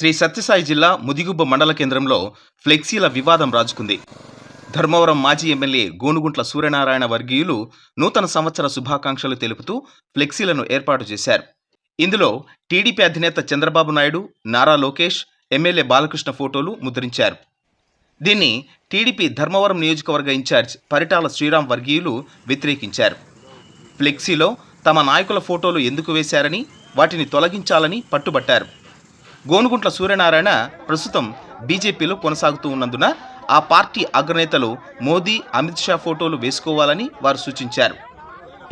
శ్రీ సత్యసాయి జిల్లా ముదిగుబ్బ మండల కేంద్రంలో ఫ్లెక్సీల వివాదం రాజుకుంది. ధర్మవరం మాజీ ఎమ్మెల్యే గోనుగుంట్ల సూర్యనారాయణ వర్గీయులు నూతన సంవత్సర శుభాకాంక్షలు తెలుపుతూ ఫ్లెక్సీలను ఏర్పాటు చేశారు. ఇందులో టీడీపీ అధినేత చంద్రబాబు నాయుడు నారా లోకేష్ ఎమ్మెల్యే బాలకృష్ణ ఫోటోలు ముద్రించారు. దీన్ని టీడీపీ ధర్మవరం నియోజకవర్గ ఇన్ఛార్జ్ పరిటాల శ్రీరామ్ వర్గీయులు వ్యతిరేకించారు. ఫ్లెక్సీలో తమ నాయకుల ఫోటోలు ఎందుకు వేశారని వాటిని తొలగించాలని పట్టుబట్టారు. గోనుగుంట్ల సూర్యనారాయణ ప్రస్తుతం బీజేపీలో కొనసాగుతూ ఉన్నందున ఆ పార్టీ అగ్రనేతలు మోదీ అమిత్ షా ఫోటోలు వేసుకోవాలని వారు సూచించారు.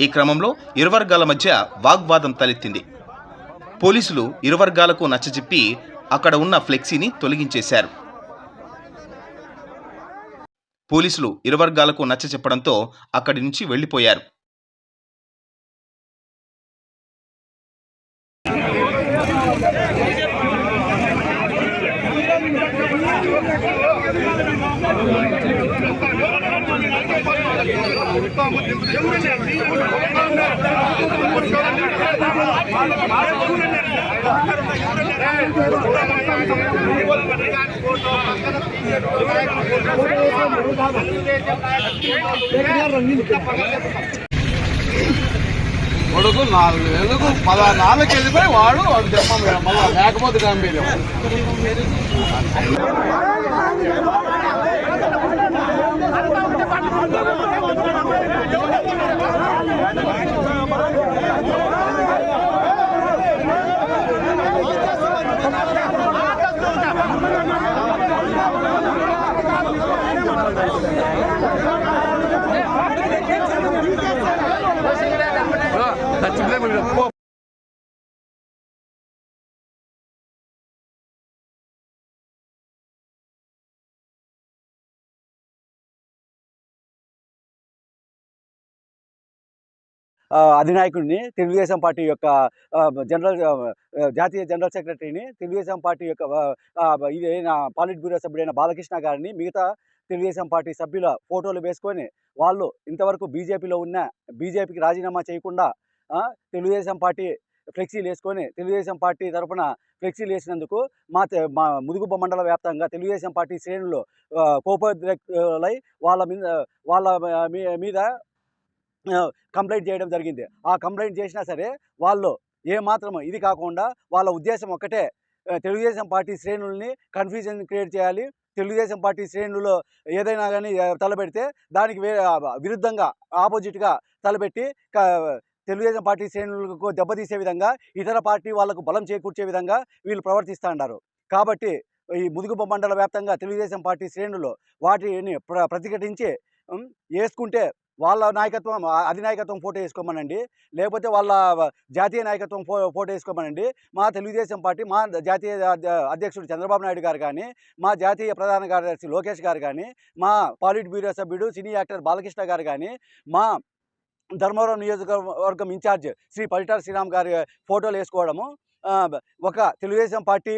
ఈ క్రమంలో ఇరువర్గాల మధ్య వాగ్వాదం తలెత్తింది. పోలీసులు ఇరువర్గాలకు నచ్చజెప్పి అక్కడ ఉన్న ఫ్లెక్సీని తొలగించేశారు. పోలీసులు ఇరువర్గాలకు నచ్చచెప్పడంతో నచ్చ చెప్పడంతో అక్కడి నుంచి వెళ్ళిపోయారు రంగు కొడుకు నాలుగు నెలలకు పదహారు నాలుగు వెళ్ళిపోయి వాడు వాడు చెప్పం మళ్ళీ లేకపోతే గంభీర్యం ఆ, అధినాయకుడిని తెలుగుదేశం పార్టీ యొక్క జనరల్ జాతీయ జనరల్ సెక్రటరీని తెలుగుదేశం పార్టీ యొక్క ఇది పాలిట్ బ్యూరో సభ్యుడైన బాలకృష్ణ గారిని మిగతా తెలుగుదేశం పార్టీ సభ్యుల ఫోటోలు వేసుకొని వాళ్ళు ఇంతవరకు బీజేపీలో ఉన్న బీజేపీకి రాజీనామా చేయకుండా తెలుగుదేశం పార్టీ ఫ్లెక్సీలు వేసుకొని తెలుగుదేశం పార్టీ తరఫున ఫ్లెక్సీలు వేసినందుకు మా మా ముదుగుబ్బ మండల వ్యాప్తంగా తెలుగుదేశం పార్టీ శ్రేణులు ఆ, వాళ్ళ మీద వాళ్ళ మీ- మీద కంప్లైంట్ చేయడం జరిగింది. ఆ కంప్లైంట్ చేసినా సరే వాళ్ళు ఏ మాత్రం ఇది కాకుండా వాళ్ళ ఉద్దేశం ఒక్కటే తెలుగుదేశం పార్టీ శ్రేణుల్ని కన్ఫ్యూజన్ క్రియేట్ చేయాలి. తెలుగుదేశం పార్టీ శ్రేణులు ఏదైనా కానీ తలపెడితే దానికి విరుద్ధంగా ఆపోజిట్గా తలపెట్టి తెలుగుదేశం పార్టీ శ్రేణులకు దెబ్బతీసే విధంగా ఇతర పార్టీ వాళ్ళకు బలం చేకూర్చే విధంగా వీళ్ళు ప్రవర్తిస్తూ ఉన్నారు కాబట్టి ఈ ముదుగుబ మండల వ్యాప్తంగా తెలుగుదేశం పార్టీ శ్రేణులు వాటిని ప్ర ప్రతిఘటించి వేసుకుంటే వాళ్ళ నాయకత్వం అధినాయకత్వం ఫోటో వేసుకోమనండి. లేకపోతే వాళ్ళ జాతీయ నాయకత్వం ఫో ఫోటో వేసుకోమనండి. మా తెలుగుదేశం పార్టీ మా జాతీయ అధ్యక్షుడు చంద్రబాబు నాయుడు గారు కానీ మా జాతీయ ప్రధాన కార్యదర్శి లోకేష్ గారు కానీ మా పాలిట్ బ్యూరో సభ్యుడు సినీ యాక్టర్ బాలకృష్ణ గారు కానీ మా ధర్మవరం నియోజకవర్గం ఇన్ఛార్జ్ శ్రీ పరిటాల శ్రీరామ్ గారి ఫోటోలు వేసుకోవడము. ఒక తెలుగుదేశం పార్టీ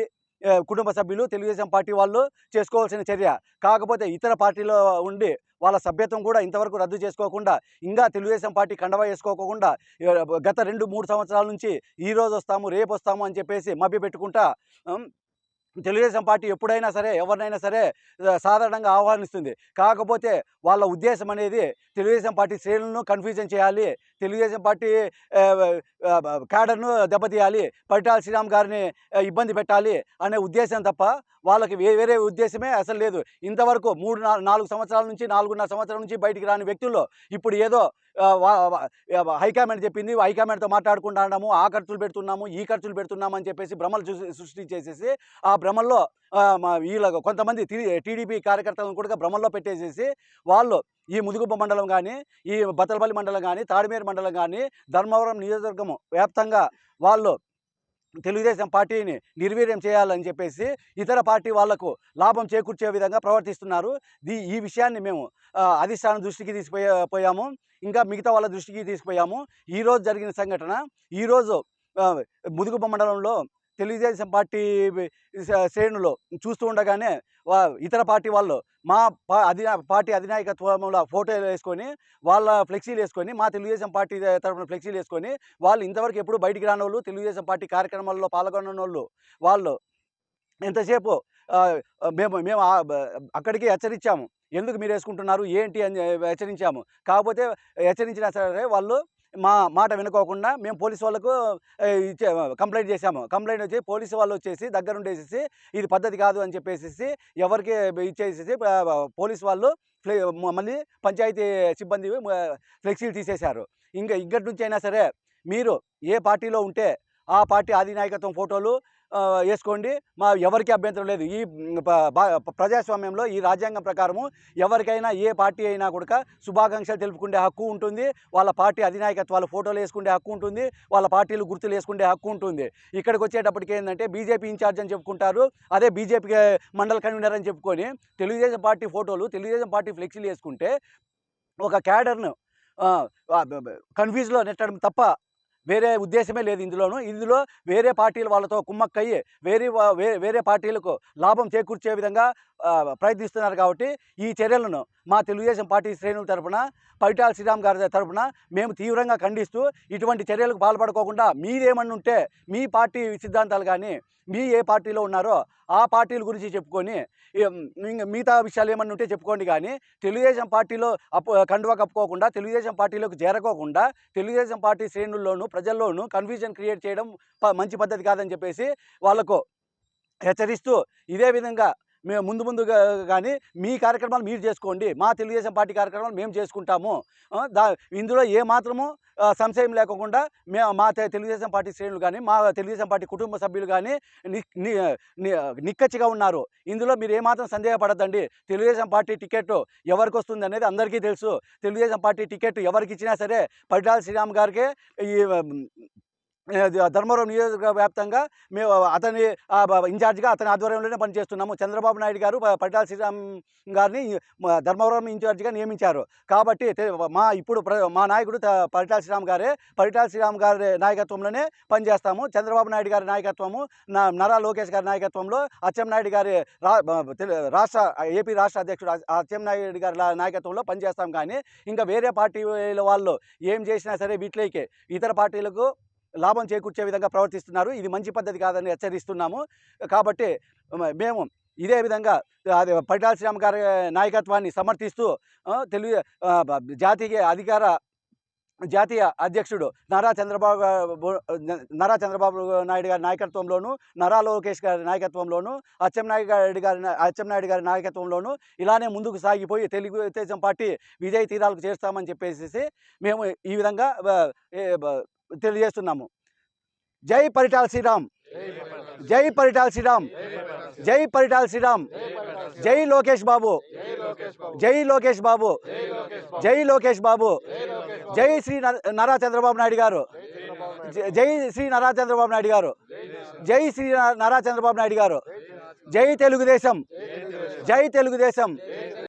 కుటుంబ సభ్యులు తెలుగుదేశం పార్టీ వాళ్ళు చేసుకోవాల్సిన చర్య. కాకపోతే ఇతర పార్టీలో ఉండి వాళ్ళ సభ్యత్వం కూడా ఇంతవరకు రద్దు చేసుకోకుండా ఇంకా తెలుగుదేశం పార్టీ కండవా వేసుకోకుండా గత రెండు మూడు సంవత్సరాల నుంచి ఈ రోజు వస్తాము రేపు వస్తాము అని చెప్పేసి మభ్య పెట్టుకుంటా తెలుగుదేశం పార్టీ ఎప్పుడైనా సరే ఎవరినైనా సరే సాధారణంగా ఆహ్వానిస్తుంది. కాకపోతే వాళ్ళ ఉద్దేశం అనేది తెలుగుదేశం పార్టీ శ్రేణులను కన్ఫ్యూజన్ చేయాలి తెలుగుదేశం పార్టీ క్యాడర్ను దెబ్బతీయాలి పరిటాల శ్రీరామ్ గారిని ఇబ్బంది పెట్టాలి అనే ఉద్దేశం తప్ప వాళ్ళకి వేరే ఉద్దేశమే అసలు లేదు. ఇంతవరకు మూడు నాలుగు సంవత్సరాల నుంచి నాలుగున్నర సంవత్సరాల నుంచి బయటికి రాని వ్యక్తుల్లో ఇప్పుడు ఏదో హైకమాండ్ చెప్పింది. హైకమాండ్తో మాట్లాడుకుంటున్నాము ఆ ఖర్చులు పెడుతున్నాము ఈ ఖర్చులు పెడుతున్నాము అని చెప్పేసి భ్రమలు సృష్టించేసేసి ఆ భ్రమల్లో మా వీళ్ళ కొంతమంది టీడీపీ కార్యకర్తలను కూడా భ్రమల్లో పెట్టేసేసి వాళ్ళు ఈ ముదుగుబ్బ మండలం కానీ ఈ బతలపల్లి మండలం కానీ తాడిమేరు మండలం కానీ ధర్మవరం నియోజకవర్గం వ్యాప్తంగా వాళ్ళు తెలుగుదేశం పార్టీని నిర్వీర్యం చేయాలని చెప్పేసి ఇతర పార్టీ వాళ్ళకు లాభం చేకూర్చే విధంగా ప్రవర్తిస్తున్నారు. దీ ఈ విషయాన్ని మేము అధిష్టానం దృష్టికి తీసుకుపోయా పోయాము. ఇంకా మిగతా వాళ్ళ దృష్టికి తీసుకుపోయాము. ఈరోజు జరిగిన సంఘటన ఈరోజు ఆ, మండలంలో తెలుగుదేశం పార్టీ శ్రేణులు చూస్తూ ఉండగానే వా- ఇతర పార్టీ వాళ్ళు మా అధి పార్టీ అధినాయకత్వంలో ఫోటోలు వేసుకొని వాళ్ళ ఫ్లెక్సీలు వేసుకొని మా తెలుగుదేశం పార్టీ తరఫున ఫ్లెక్సీలు వేసుకొని వాళ్ళు ఇంతవరకు ఎప్పుడు బయటికి రాని వాళ్ళు తెలుగుదేశం పార్టీ కార్యక్రమాల్లో పాల్గొన్న వాళ్ళు. వాళ్ళు ఎంతసేపు మేము మేము అక్కడికి హెచ్చరించాము. ఎందుకు మీరు వేసుకుంటున్నారు? ఏంటి అని హెచ్చరించాము. కాకపోతే హెచ్చరించినా సరే వాళ్ళు మా మాట వినుకోకుండా మేము పోలీసు వాళ్ళకు ఇచ్చే కంప్లైంట్ చేశాము. కంప్లైంట్ వచ్చి పోలీసు వాళ్ళు వచ్చేసి దగ్గరుండేసేసి ఇది పద్ధతి కాదు అని చెప్పేసి ఎవరికి ఇచ్చేసేసి పోలీసు వాళ్ళు ఫ్లె మ- మళ్ళీ పంచాయతీ సిబ్బంది ఫ్లెక్సీలు తీసేశారు. ఇంకా ఇక్కడి నుంచి అయినా సరే మీరు ఏ పార్టీలో ఉంటే ఆ పార్టీ అధినాయకత్వం ఫోటోలు వేసుకోండి. మా ఎవరికి అభ్యంతరం లేదు. ఈ ప్రజాస్వామ్యంలో ఈ రాజ్యాంగం ప్రకారము ఎవరికైనా ఏ పార్టీ అయినా కూడా శుభాకాంక్షలు తెలుపుకునే హక్కు ఉంటుంది. వాళ్ళ పార్టీ అధినాయకత్వాలు ఫోటోలు వేసుకునే హక్కు ఉంటుంది. వాళ్ళ పార్టీలు గుర్తులు వేసుకునే హక్కు ఉంటుంది. ఇక్కడికి వచ్చేటప్పటికి ఏంటంటే బీజేపీ ఇన్ఛార్జ్ అని చెప్పుకుంటారు. అదే బీజేపీ మండల కన్వీనర్ అని చెప్పుకొని తెలుగుదేశం పార్టీ ఫోటోలు తెలుగుదేశం పార్టీ ఫ్లెక్సీలు వేసుకుంటే ఒక క్యాడర్ను కన్ఫ్యూజ్లో నెట్టడం తప్ప వేరే ఉద్దేశమే లేదు ఇందులోను. ఇందులో వేరే పార్టీల వాళ్ళతో కుమ్మక్కయ్యి వేరే వేరే పార్టీలకు లాభం చేకూర్చే విధంగా ప్రయత్నిస్తున్నారు కాబట్టి ఈ చర్యలను మా తెలుగుదేశం పార్టీ శ్రేణుల తరపున పైటాల శ్రీరామ్ గారి తరపున మేము తీవ్రంగా ఖండిస్తూ ఇటువంటి చర్యలకు పాల్పడుకోకుండా మీరేమన్నా ఉంటే మీ పార్టీ సిద్ధాంతాలు కానీ మీ ఏ పార్టీలో ఉన్నారో ఆ పార్టీల గురించి చెప్పుకొని మిగతా విషయాలు ఏమన్నా ఉంటే చెప్పుకోండి కానీ తెలుగుదేశం పార్టీలో అప్పు కండువా కప్పుకోకుండా తెలుగుదేశం పార్టీలోకి చేరకోకుండా తెలుగుదేశం పార్టీ శ్రేణుల్లోనూ ప్రజల్లోనూ కన్ఫ్యూజన్ క్రియేట్ చేయడం ప- మంచి పద్ధతి కాదని చెప్పేసి వాళ్ళకు హెచ్చరిస్తూ ఇదే విధంగా మేము ముందు ముందుగా కానీ మీ కార్యక్రమాలు మీరు చేసుకోండి. మా తెలుగుదేశం పార్టీ కార్యక్రమాలు మేము చేసుకుంటాము. దా ఇందులో ఏ మాత్రము సంశయం లేకుండా మే మా తెలుగుదేశం పార్టీ శ్రేణులు కానీ మా తెలుగుదేశం పార్టీ కుటుంబ సభ్యులు కానీ ని- నిక్కచ్చిగా ఉన్నారు. ఇందులో మీరు ఏమాత్రం సందేహపడద్దండి. తెలుగుదేశం పార్టీ టికెట్ ఎవరికి వస్తుంది అనేది అందరికీ తెలుసు. తెలుగుదేశం పార్టీ టికెట్ ఎవరికి ఇచ్చినా సరే పరిటాల శ్రీరామ్ గారికి ఈ ధర్మవరం నియోజక వ్యాప్తంగా మేము అతని ఆ, ఇన్ఛార్జిగా అతని ఆధ్వర్యంలోనే పనిచేస్తున్నాము. చంద్రబాబు నాయుడు గారు ప- శ్రీరామ్ గారిని ధర్మవరం ఇన్ఛార్జిగా నియమించారు. కాబట్టి మా ఇప్పుడు ప్ర- మా నాయకుడు పరిటాల శ్రీరామ్ గారే. పరిటాల శ్రీరామ్ గారి నాయకత్వంలోనే పనిచేస్తాము. చంద్రబాబు నాయుడు గారి నాయకత్వము నా- నారా లోకేష్ గారి నాయకత్వంలో అచ్చెన్నాయుడు గారి రా తెలు- రాష్ట్ర ఏపీ రాష్ట్ర అధ్యక్షుడు అ- అచ్చెన్నాయుడు గారి నాయకత్వంలో పనిచేస్తాం. కానీ ఇంకా వేరే పార్టీల వాళ్ళు ఏం చేసినా సరే వీటిలోకి. ఇతర పార్టీలకు లాభం చేకూర్చే విధంగా ప్రవర్తిస్తున్నారు. ఇది మంచి పద్ధతి కాదని హెచ్చరిస్తున్నాము. కాబట్టి మేము ఇదే విధంగా అది పరిటాల శ్రీరామ్ గారి నాయకత్వాన్ని సమర్థిస్తూ తెలుగు జాతీయ అధికార జాతీయ అధ్యక్షుడు నారా చంద్రబాబు నారా చంద్రబాబు నాయుడు గారి నాయకత్వంలోను నారా లోకేష్ గారి నాయకత్వంలోను అచ్చెన్నాయుడు గారి గారి అచ్చెన్నాయుడు గారి నాయకత్వంలోను ఇలానే ముందుకు సాగిపోయి తెలుగుదేశం పార్టీ విజయ తీరాలకు చేస్తామని చెప్పేసి మేము ఈ విధంగా తెలియజేస్తున్నాము. జై పరిటాల శ్రీరామ్. జై పరిటాల శ్రీరామ్. జై పరిటాల శ్రీరామ్. జై లోకేష్ బాబు. జై లోకేష్ బాబు. జై లోకేష్ బాబు. జై శ్రీ నారా చంద్రబాబు నాయుడు గారు. జై- శ్రీ నారా చంద్రబాబు నాయుడు గారు. జై శ్రీ నారా చంద్రబాబు నాయుడు గారు. జై తెలుగుదేశం. జై తెలుగుదేశం.